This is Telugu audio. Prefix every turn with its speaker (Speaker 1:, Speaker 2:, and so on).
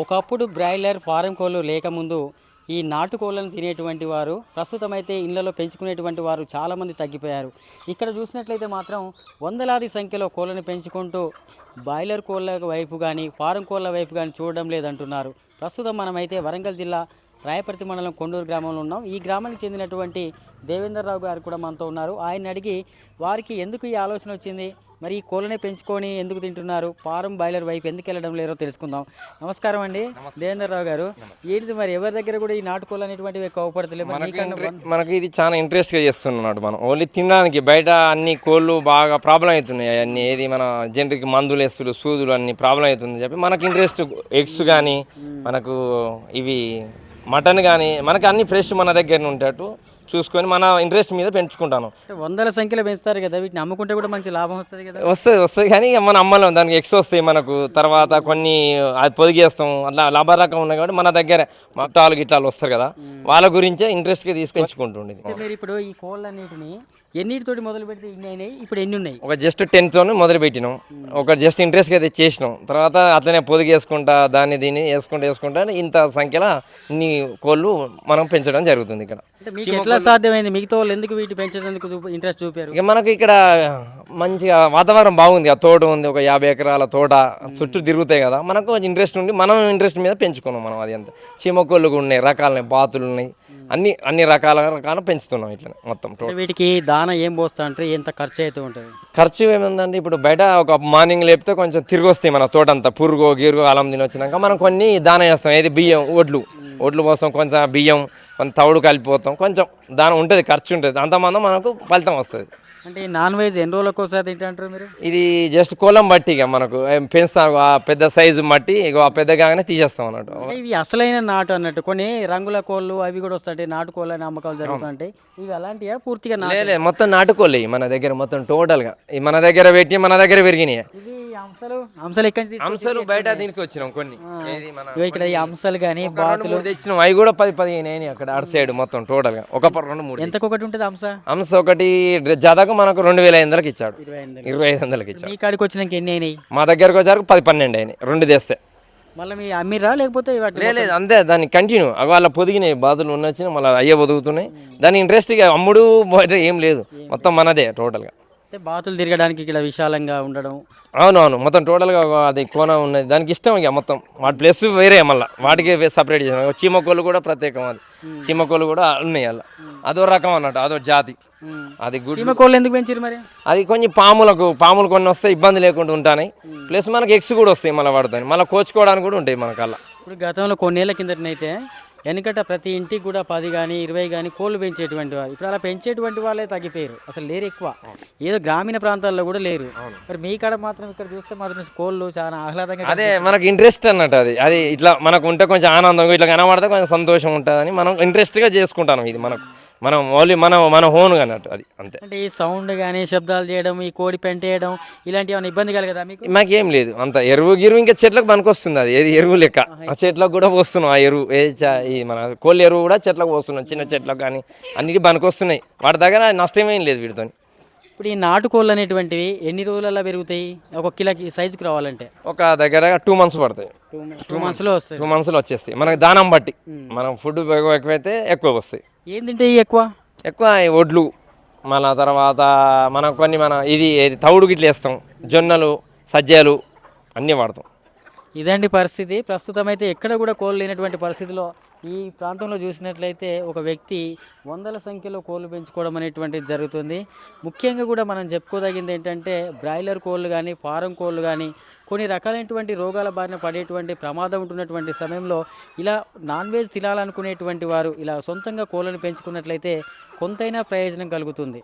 Speaker 1: ఒకప్పుడు బ్రాయిలర్ ఫారం కోళ్ళు లేకముందు ఈ నాటుకోళ్ళను తినేటువంటి వారు ప్రస్తుతం అయితే ఇళ్ళలో పెంచుకునేటువంటి వారు చాలామంది తగ్గిపోయారు. ఇక్కడ చూసినట్లయితే మాత్రం వందలాది సంఖ్యలో కోళ్ళను పెంచుకుంటూ బాయిలర్ కోళ్ళ వైపు కానీ ఫారం కోళ్ళ వైపు కానీ చూడడం లేదంటున్నారు. ప్రస్తుతం మనమైతే వరంగల్ జిల్లా రాయపర్తి మండలం కొండూరు గ్రామంలో ఉన్నాం. ఈ గ్రామానికి చెందినటువంటి దేవేందర్ రావు గారు కూడా మనతో ఉన్నారు. ఆయన అడిగి వారికి ఎందుకు ఈ ఆలోచన వచ్చింది? మరి ఈ కోళ్ళనే పెంచుకొని ఎందుకు తింటున్నారు? పారం బాయిలర్ వైపు ఎందుకు వెళ్ళడం లేరో తెలుసుకుందాం. నమస్కారం అండి. దేవేందర్ రావు గారు ఏంటిది మరి ఎవరి దగ్గర కూడా ఈ నాటుకోళ్ళు అనేటువంటివి మరి
Speaker 2: మనకి ఇది చాలా ఇంట్రెస్ట్గా చేస్తున్నాడు మనం. ఓన్లీ తినడానికి బయట అన్ని కోళ్ళు బాగా ప్రాబ్లం అవుతున్నాయి. అన్ని ఏది మన జనరికి మందులు ఎస్తులు సూదులు అన్ని ప్రాబ్లం అవుతుంది చెప్పి మనకి ఇంట్రెస్ట్ ఎగ్స్ కానీ మనకు ఇవి మటన్ కానీ మనకి అన్ని ఫ్రెష్ మన దగ్గర ఉండేటట్టు చూసుకొని మన ఇంట్రెస్ట్ మీద పెంచుకుంటాను.
Speaker 1: వందల సంఖ్యలో పెంచుతారు కదా వీటిని అమ్ముకుంటే కూడా మంచి లాభం వస్తుంది కదా.
Speaker 2: వస్తుంది వస్తుంది కానీ మన అమ్మలేం దానికి ఎక్స్ వస్తాయి మనకు. తర్వాత కొన్ని అది పొదిగేస్తాం అట్లా లాభ రకం ఉన్నాయి కాబట్టి మన దగ్గర మట్టాలు గిట్టాలు వస్తారు కదా. వాళ్ళ గురించే ఇంట్రెస్ట్గా తీసి పెంచుకుంటుండేది
Speaker 1: అంటే మీరు ఇప్పుడు ఈ కోళ్ళన్నిటిని ఎన్నిటితోటి మొదలు పెడితే ఇన్ని అయినాయి ఇప్పుడు ఎన్ని ఉన్నాయి?
Speaker 2: ఒక జస్ట్ టెన్త్ మొదలు పెట్టినాం. ఒక జస్ట్ ఇంట్రెస్ట్గా అయితే చేసినాం. తర్వాత అట్లనే పొదిగేసుకుంటా దాన్ని దీన్ని వేసుకుంటా వేసుకుంటా ఇంత సంఖ్యలో ఇన్ని కోళ్ళు మనం పెంచడం జరుగుతుంది ఇక్కడ.
Speaker 1: మీకు ఎట్లా సాధ్యమైంది? మిగతా వాళ్ళు ఎందుకు వీటి పెంచేందుకు ఇంట్రెస్ట్ చూపారు?
Speaker 2: ఇక మనకి ఇక్కడ మంచిగా వాతావరణం బాగుంది. ఆ తోట ఉంది. ఒక యాభై ఎకరాల తోట. చుట్టూ తిరుగుతాయి కదా. మనకు ఇంట్రెస్ట్ ఉంది. మనం ఇంట్రెస్ట్ మీద పెంచుకున్నాం మనం అది అంత. చీమకోళ్ళు ఉన్నాయి. రకాలున్నాయి. బాతులు ఉన్నాయి. అన్ని అన్ని రకాల రకాల పెంచుతున్నాం ఇట్లా మొత్తం
Speaker 1: వీటికి దాన ఏం పోస్తా అంటే ఎంత ఖర్చు అయితే ఉంటుంది?
Speaker 2: ఖర్చు ఏముందండి? ఇప్పుడు బయట ఒక మార్నింగ్ లేపితే కొంచెం తిరిగి వస్తాయి మన తోటంతా. పురుగు గిరుగు అలం తిని వచ్చినాక మనం కొన్ని దాన చేస్తాం ఏది బియ్యం ఒడ్లు ఒడ్లు పోస్తాం కొంచెం బియ్యం కొంచెం తవుడు కలిపిపోతాం కొంచెం దాని ఉంటుంది ఖర్చు ఉంటుంది. అంతమంది మనకు ఫలితం వస్తుంది.
Speaker 1: అంటే ఈ నాన్ వెజ్ ఎన్ని రోజులకు ఒకసారి తింటాంటారు మీరు?
Speaker 2: ఇది జస్ట్ కోలం బట్టి ఇక మనకు. పెంచుతాం ఆ పెద్ద సైజు బట్టి ఇక ఆ పెద్ద కాగానే తీసేస్తాం అన్నట్టు.
Speaker 1: ఇవి అసలైన నాటు అన్నట్టు. కొన్ని రంగుల కోళ్ళు అవి కూడా వస్తాయి నాటు కోళ్ళ అని అమ్మకాలు జరుగుతుంటాయి. ఇవి అలాంటివా పూర్తిగా
Speaker 2: లేదు మన నాటుకోలే మన దగ్గర మొత్తం టోటల్గా మన దగ్గర పెట్టి మన దగ్గర పెరిగినాయి.
Speaker 1: అంశాలు అంశాలు ఎక్కడి నుంచి తీసుకొచ్చి
Speaker 2: అంశాలు బయట దీనికి వచ్చినాం కొన్ని. ఏది మన
Speaker 1: ఇగో ఇక్కడ ఈ అంశాలు కానీ
Speaker 2: ఒక మూడు తెచ్చినాం. అవి కూడా పది పదిహేను అయినాయి అక్కడ అటు సైడ్ మొత్తం టోటల్గా. ఒక ప- రెండు మూడు
Speaker 1: ఎంతకు ఒకటి ఉంటుంది అంశ
Speaker 2: అంశ ఒకటి జాదాకు మనకు రెండు వేల ఐదు వందలకి ఇచ్చాడు.
Speaker 1: ఇరవై
Speaker 2: ఐదు వందలకి. ఇచ్చాడు.
Speaker 1: మీ కాడికి వచ్చినాక ఎన్ని అయినాయి?
Speaker 2: మా దగ్గరకు వచ్చారు పది పన్నెండు అయినాయి. రెండు తెస్తే.
Speaker 1: మళ్ళీ మీ అమ్మిరా లేకపోతే
Speaker 2: లేదు అంతే దాన్ని కంటిన్యూ అవి వాళ్ళ పొదిగినాయి బాధలు ఉన్నొచ్చిన మళ్ళీ అయ్యే బతుకుతున్నాయి. దాని ఇంట్రెస్ట్గా అమ్ముడు ఏం లేదు. మొత్తం మనదే టోటల్గా
Speaker 1: అంటే బాతులు తిరగడానికి ఇక్కడ విశాలంగా ఉండడం.
Speaker 2: అవునవును మొత్తం టోటల్గా అది కోన ఉన్నది. దానికి ఇష్టం ఇక మొత్తం. వాటి ప్లస్ వేరే మళ్ళీ. వాటికి సపరేట్ చేసాం చీమకోళ్ళు కూడా ప్రత్యేకం అది. చీమకోళ్ళు కూడా ఉన్నాయి అలా. అదో రకం అన్నట్టు అదో జాతి. అది గుడ్.
Speaker 1: చీమ కోళ్ళు ఎందుకు పెంచారు మరి?
Speaker 2: అది కొంచెం పాములకు పాములు కొన్ని వస్తే ఇబ్బంది లేకుండా ఉంటాయి ప్లస్ మనకి ఎగ్స్ కూడా వస్తాయి మళ్ళీ వాడుతాయి మళ్ళీ కోచుకోవడానికి కూడా ఉంటాయి మనకల్లా.
Speaker 1: ఇప్పుడు గతంలో కొన్నేళ్ళ కిందటనైతే వెనకట ప్రతి ఇంటికి కూడా పది కానీ ఇరవై కానీ కోళ్ళు పెంచేటువంటి వారు. ఇప్పుడు అలా పెంచేటువంటి వాళ్ళే తగ్గిపోయారు. అసలు లేరు ఎక్కువ. ఏదో గ్రామీణ ప్రాంతాల్లో కూడా లేరు. మరి మీ కాడ మాత్రం ఇక్కడ చూస్తే మాత్రం కోళ్ళు చాలా ఆహ్లాదంగా
Speaker 2: అదే మనకి ఇంట్రెస్ట్ అన్నట్టు అది. అది ఇట్లా మనకు ఉంటే కొంచెం ఆనందం ఇట్లా కనబడితే కొంచెం సంతోషం ఉంటుందని మనం ఇంట్రెస్ట్గా చేసుకుంటాం ఇది మనకు. మనం ఓన్లీ మన మన హోన్ అన్నట్టు అది అంతే.
Speaker 1: అంటే ఈ సౌండ్ కానీ శబ్దాలు చేయడం ఈ కోడి పెంటేయడం ఇలాంటివి ఏమైనా ఇబ్బంది కలగదా మీకు?
Speaker 2: మాకేం లేదు. అంత ఎరువు గిరువు ఇంకా చెట్లకు పనికొస్తుంది అది. ఏది ఎరువు లెక్క. ఆ చెట్లకు కూడా పోస్తున్నాం. ఆ ఎరువు ఏ చ- ఈ మన కోళ్ళ ఎరువు కూడా చెట్లకు పోస్తున్నాం. చిన్న చెట్లకు కానీ అన్నిటి పనికొస్తున్నాయి. వాటి దగ్గర నష్టమేం లేదు వీటితో
Speaker 1: ఇప్పుడు ఈ నాటు కోళ్ళు అనేటువంటివి ఎన్ని రోజులలో పెరుగుతాయి? ఒక కిలోకి సైజుకి రావాలంటే?
Speaker 2: ఒక దగ్గర టూ మంత్స్ పడతాయి.
Speaker 1: టూ టూ మంత్స్లో వస్తాయి.
Speaker 2: టూ మంత్స్లో వచ్చేస్తాయి. మనకి దానం బట్టి. మనం ఫుడ్ ఎక్కువైతే ఎక్కువ వస్తాయి.
Speaker 1: ఏం తింటాయి ఎక్కువ?
Speaker 2: ఎక్కువ ఈ వడ్లు మళ్ళా తర్వాత మనం కొన్ని మన ఇది తవుడు గిట్ల వేస్తాం. జొన్నలు సజ్జలు అన్నీ వాడతాం.
Speaker 1: ఇదండి పరిస్థితి. ప్రస్తుతం అయితే ఎక్కడ కూడా కోళ్ళు లేనటువంటి పరిస్థితిలో ఈ ప్రాంతంలో చూసినట్లయితే ఒక వ్యక్తి వందల సంఖ్యలో కోళ్ళు పెంచుకోవడం అనేటువంటిది జరుగుతుంది. ముఖ్యంగా కూడా మనం చెప్పుకోదగింది ఏంటంటే బ్రాయిలర్ కోళ్ళు కానీ ఫారం కోళ్ళు కానీ కొన్ని రకాలైనటువంటి రోగాల బారిన పడేటువంటి ప్రమాదం ఉంటున్నటువంటి సమయంలో ఇలా నాన్ వెజ్ తినాలనుకునేటువంటి వారు ఇలా సొంతంగా కోళ్ళను పెంచుకున్నట్లయితే కొంతైనా ప్రయోజనం కలుగుతుంది.